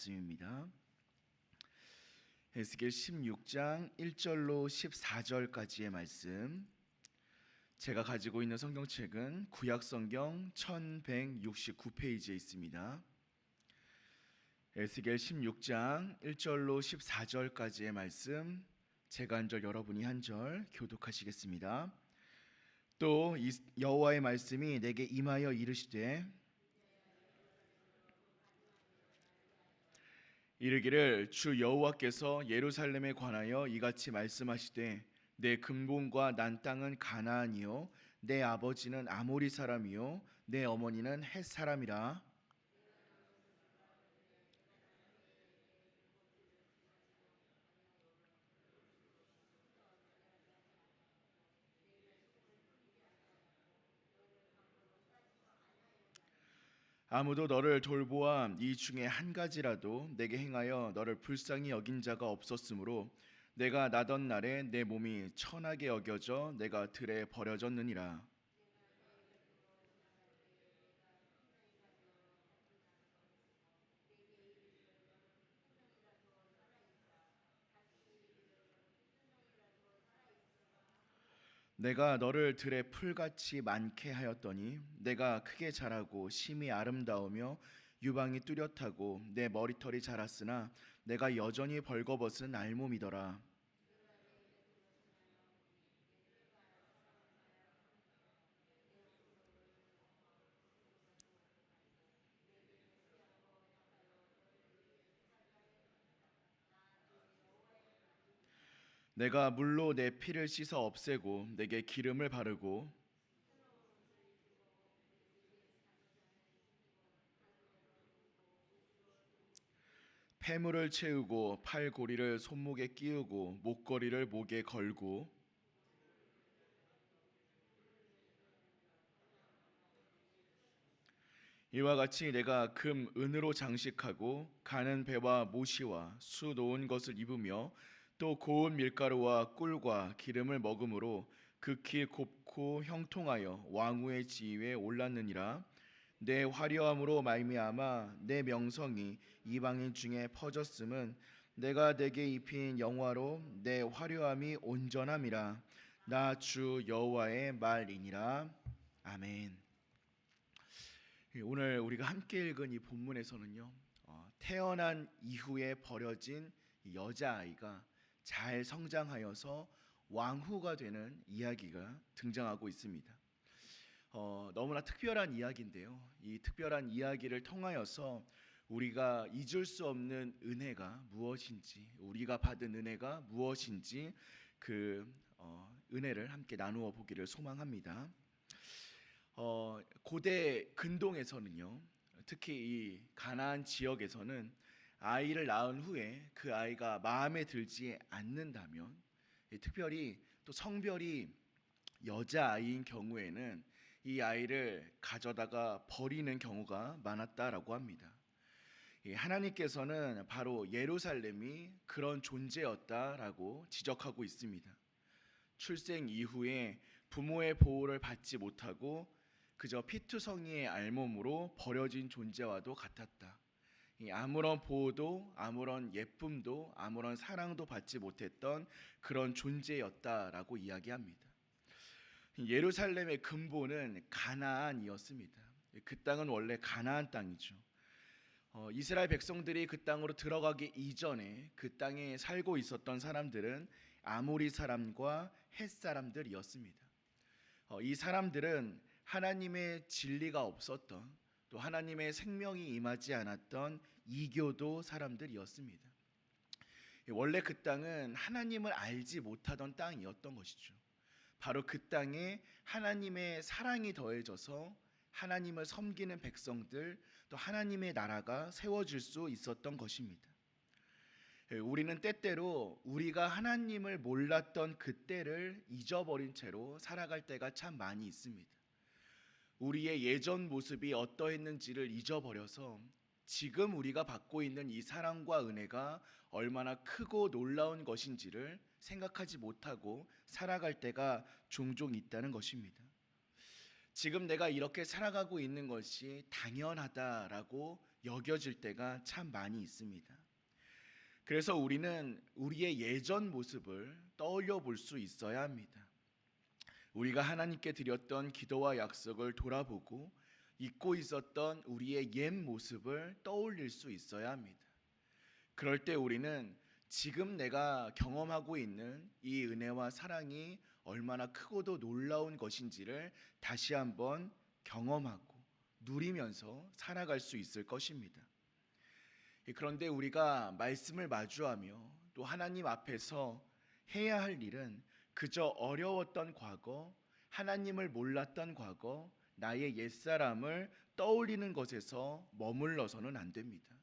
말씀입니다. 에스겔 16장 1절로 14절까지의 말씀. 제가 가지고 있는 성경책은 구약 성경 1169페이지에 있습니다. 에스겔 16장 1절로 14절까지의 말씀 제가 한 절 여러분이 한 절 교독하시겠습니다. 또 이- 여호와의 말씀이 내게 임하여 이르시되 이르기를 주 여호와께서 예루살렘에 관하여 이같이 말씀하시되 내 근본과 난 땅은 가나안이요 내 아버지는 아모리 사람이요 내 어머니는 헷 사람이라 아무도 너를 돌보아 이 중에 한 가지라도 내게 행하여 너를 불쌍히 여긴 자가 없었으므로 내가 나던 날에 내 몸이 천하게 여겨져 내가 들에 버려졌느니라 내가 너를 들에 풀같이 많게 하였더니 내가 크게 자라고 심히 아름다우며 유방이 뚜렷하고 내 머리털이 자랐으나 내가 여전히 벌거벗은 알몸이더라 내가 물로 내 피를 씻어 없애고 내게 기름을 바르고 폐물을 채우고 팔고리를 손목에 끼우고 목걸이를 목에 걸고 이와 같이 내가 금 은으로 장식하고 가는 배와 모시와 수 놓은 것을 입으며 또 고운 밀가루와 꿀과 기름을 먹음으로 극히 곱고 형통하여 왕후의 지위에 올랐느니라. 내 화려함으로 말미암아 내 명성이 이방인 중에 퍼졌음은 내가 내게 입힌 영화로 내 화려함이 온전함이라. 나 주 여호와의 말이니라. 아멘. 예, 오늘 우리가 함께 읽은 이 본문에서는요 어, 태어난 이후에 버려진 이 여자 아이가 잘 성장하여서 왕후가 되는 이야기가 등장하고 있습니다. 어, 너무나 특별한 이야기인데요. 이 특별한 이야기를 통하여서 우리가 잊을 수 없는 은혜가 무엇인지, 우리가 받은 은혜가 무엇인지 그 어, 은혜를 함께 나누어 보기를 소망합니다. 어, 고대 근동에서는요, 특히 이 가나안 지역에서는 아이를 낳은 후에 그 아이가 마음에 들지 않는다면, 이 특별히 또 성별이 여자 아이인 경우에는 이 아이를 가져다가 버리는 경우가 많았다라고 합니다. 이 하나님께서는 바로 예루살렘이 그런 존재였다라고 지적하고 있습니다. 출생 이후에 부모의 보호를 받지 못하고 그저 피투성이의 알몸으로 버려진 존재와도 같았다. 이 아무런 보호도 아무런 예쁨도 아무런 사랑도 받지 못했던 그런 존재였다라고 이야기합니다. 예루살렘의 근본은 가나안이었습니다. 그 땅은 원래 가나안 땅이죠. 어, 이스라엘 백성들이 그 땅으로 들어가기 이전에 그 땅에 살고 있었던 사람들은 아모리 사람과 헷 사람들이었습니다. 어, 이 사람들은 하나님의 진리가 없었던 또 하나님의 생명이 임하지 않았던 이교도 사람들이었습니다. 원래 그 땅은 하나님을 알지 못하던 땅이었던 것이죠. 바로 그 땅에 하나님의 사랑이 더해져서 하나님을 섬기는 백성들 또 하나님의 나라가 세워질 수 있었던 것입니다. 예, 우리는 때때로 우리가 하나님을 몰랐던 그때를 잊어버린 채로 살아갈 때가 참 많이 있습니다. 우리의 예전 모습이 어떠했는지를 잊어버려서 지금 우리가 받고 있는 이 사랑과 은혜가 얼마나 크고 놀라운 것인지를 생각하지 못하고 살아갈 때가 종종 있다는 것입니다. 지금 내가 이렇게 살아가고 있는 것이 당연하다라고 여겨질 때가 참 많이 있습니다. 그래서 우리는 우리의 예전 모습을 떠올려 볼 수 있어야 합니다. 우리가 하나님께 드렸던 기도와 약속을 돌아보고 잊고 있었던 우리의 옛 모습을 떠올릴 수 있어야 합니다. 그럴 때 우리는 지금 내가 경험하고 있는 이 은혜와 사랑이 얼마나 크고도 놀라운 것인지를 다시 한번 경험하고 누리면서 살아갈 수 있을 것입니다. 그런데 우리가 말씀을 마주하며 또 하나님 앞에서 해야 할 일은 그저 어려웠던 과거, 하나님을 몰랐던 과거, 나의 옛사람을 떠올리는 것에서 머물러서는 안 됩니다.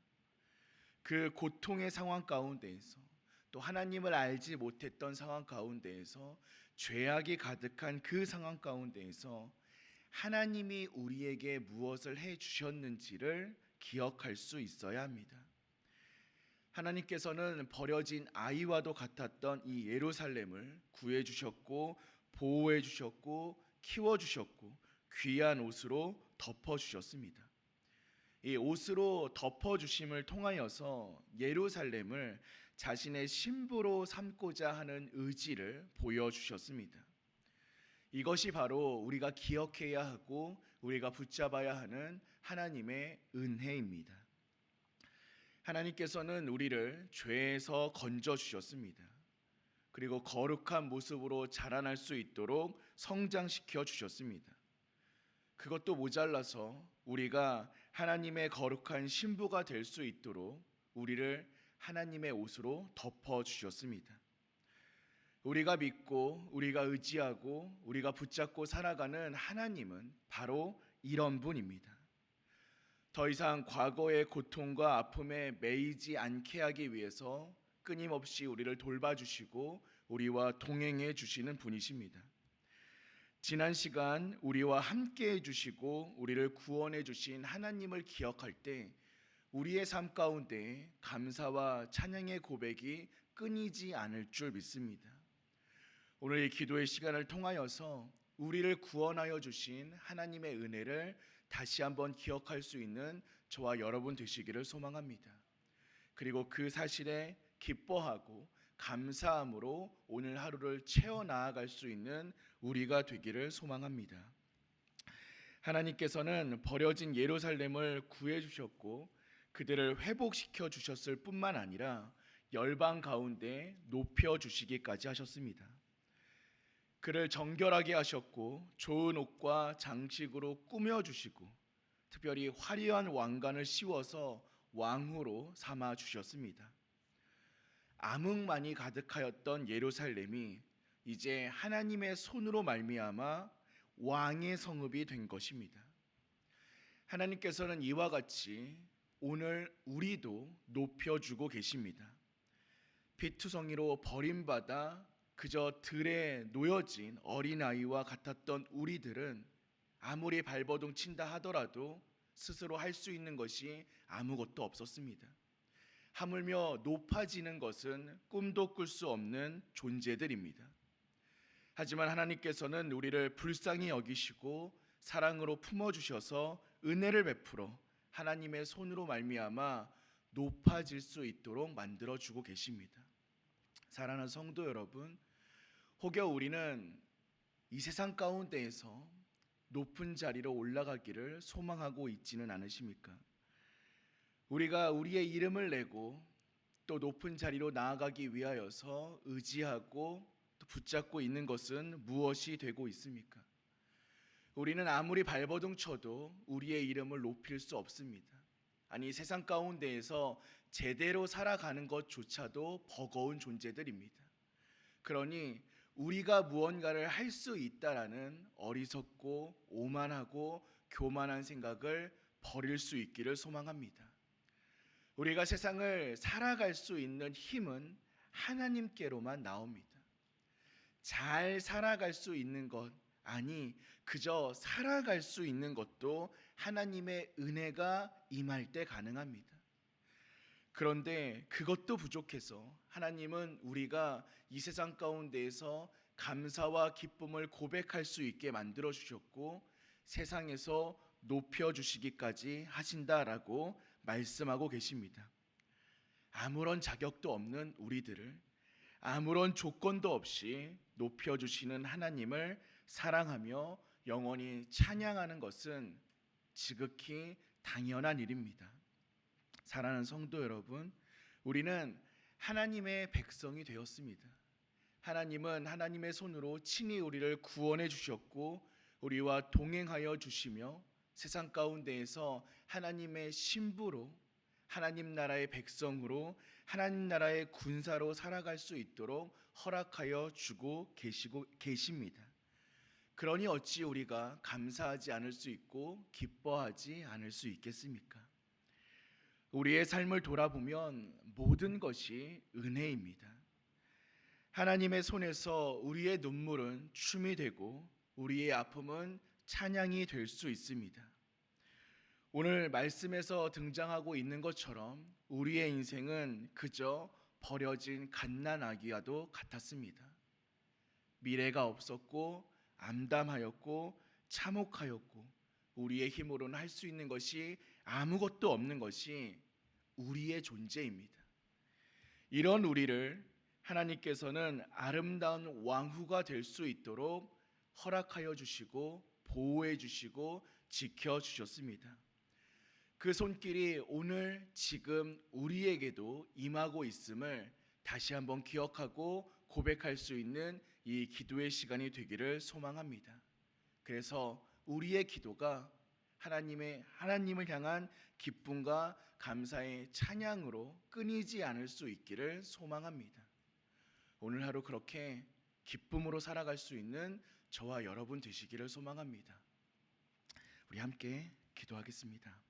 그 고통의 상황 가운데에서 또 하나님을 알지 못했던 상황 가운데에서 죄악이 가득한 그 상황 가운데에서 하나님이 우리에게 무엇을 해 주셨는지를 기억할 수 있어야 합니다. 하나님께서는 버려진 아이와도 같았던 이 예루살렘을 구해 주셨고 보호해 주셨고 키워 주셨고 귀한 옷으로 덮어 주셨습니다. 이 옷으로 덮어 주심을 통하여서 예루살렘을 자신의 신부로 삼고자 하는 의지를 보여 주셨습니다. 이것이 바로 우리가 기억해야 하고 우리가 붙잡아야 하는 하나님의 은혜입니다. 하나님께서는 우리를 죄에서 건져 주셨습니다. 그리고 거룩한 모습으로 자라날 수 있도록 성장시켜 주셨습니다. 그것도 모자라서 우리가 하나님의 거룩한 신부가 될 수 있도록 우리를 하나님의 옷으로 덮어 주셨습니다. 우리가 믿고 우리가 의지하고 우리가 붙잡고 살아가는 하나님은 바로 이런 분입니다. 더 이상 과거의 고통과 아픔에 매이지 않게 하기 위해서 끊임없이 우리를 돌봐주시고 우리와 동행해 주시는 분이십니다. 지난 시간 우리와 함께 해주시고 우리를 구원해 주신 하나님을 기억할 때 우리의 삶 가운데 감사와 찬양의 고백이 끊이지 않을 줄 믿습니다. 오늘 이 기도의 시간을 통하여서 우리를 구원하여 주신 하나님의 은혜를 다시 한번 기억할 수 있는 저와 여러분 되시기를 소망합니다. 그리고 그 사실에 기뻐하고 감사함으로 오늘 하루를 채워 나아갈 수 있는 우리가 되기를 소망합니다. 하나님께서는 버려진 예루살렘을 구해 주셨고 그들을 회복시켜 주셨을 뿐만 아니라 열방 가운데 높여 주시기까지 하셨습니다. 그를 정결하게 하셨고 좋은 옷과 장식으로 꾸며 주시고 특별히 화려한 왕관을 씌워서 왕후로 삼아 주셨습니다. 암흑만이 가득하였던 예루살렘이 이제 하나님의 손으로 말미암아 왕의 성읍이 된 것입니다. 하나님께서는 이와 같이 오늘 우리도 높여주고 계십니다. 피투성이로 버림받아 그저 들에 놓여진 어린아이와 같았던 우리들은 아무리 발버둥 친다 하더라도 스스로 할 수 있는 것이 아무것도 없었습니다. 하물며 높아지는 것은 꿈도 꿀 수 없는 존재들입니다. 하지만 하나님께서는 우리를 불쌍히 여기시고 사랑으로 품어 주셔서 은혜를 베풀어 하나님의 손으로 말미암아 높아질 수 있도록 만들어 주고 계십니다. 사랑하는 성도 여러분, 혹여 우리는 이 세상 가운데에서 높은 자리로 올라가기를 소망하고 있지는 않으십니까? 우리가 우리의 이름을 내고 또 높은 자리로 나아가기 위하여서 의지하고 또 붙잡고 있는 것은 무엇이 되고 있습니까? 우리는 아무리 발버둥 쳐도 우리의 이름을 높일 수 없습니다. 아니 세상 가운데에서 제대로 살아가는 것조차도 버거운 존재들입니다. 그러니 우리가 무언가를 할 수 있다라는 어리석고 오만하고 교만한 생각을 버릴 수 있기를 소망합니다. 우리가 세상을 살아갈 수 있는 힘은 하나님께로만 나옵니다. 잘 살아갈 수 있는 것, 아니, 그저 살아갈 수 있는 것도 하나님의 은혜가 임할 때 가능합니다. 그런데 그것도 부족해서 하나님은 우리가 이 세상 가운데에서 감사와 기쁨을 고백할 수 있게 만들어 주셨고 세상에서 높여 주시기까지 하신다라고 말씀하고 계십니다. 아무런 자격도 없는 우리들을 아무런 조건도 없이 높여 주시는 하나님을 사랑하며 영원히 찬양하는 것은 지극히 당연한 일입니다. 사랑하는 성도 여러분, 우리는 하나님의 백성이 되었습니다. 하나님은 하나님의 손으로 친히 우리를 구원해 주셨고 우리와 동행하여 주시며 세상 가운데에서 하나님의 신부로 하나님 나라의 백성으로 하나님 나라의 군사로 살아갈 수 있도록 허락하여 주고 계시고 계십니다. 그러니 어찌 우리가 감사하지 않을 수 있고 기뻐하지 않을 수 있겠습니까? 우리의 삶을 돌아보면 모든 것이 은혜입니다. 하나님의 손에서 우리의 눈물은 춤이 되고 우리의 아픔은 찬양이 될 수 있습니다. 오늘 말씀에서 등장하고 있는 것처럼 우리의 인생은 그저 버려진 갓난아기와도 같았습니다. 미래가 없었고 암담하였고 참혹하였고 우리의 힘으로는 할 수 있는 것이 아무것도 없는 것이 우리의 존재입니다. 이런 우리를 하나님께서는 아름다운 왕후가 될 수 있도록 허락하여 주시고 보호해 주시고 지켜 주셨습니다. 그 손길이 오늘 지금 우리에게도 임하고 있음을 다시 한번 기억하고 고백할 수 있는 이 기도의 시간이 되기를 소망합니다. 그래서 우리의 기도가 하나님의 하나님을 향한 기쁨과 감사의 찬양으로 끊이지 않을 수 있기를 소망합니다. 오늘 하루 그렇게 기쁨으로 살아갈 수 있는 저와 여러분 되시기를 소망합니다. 우리 함께 기도하겠습니다.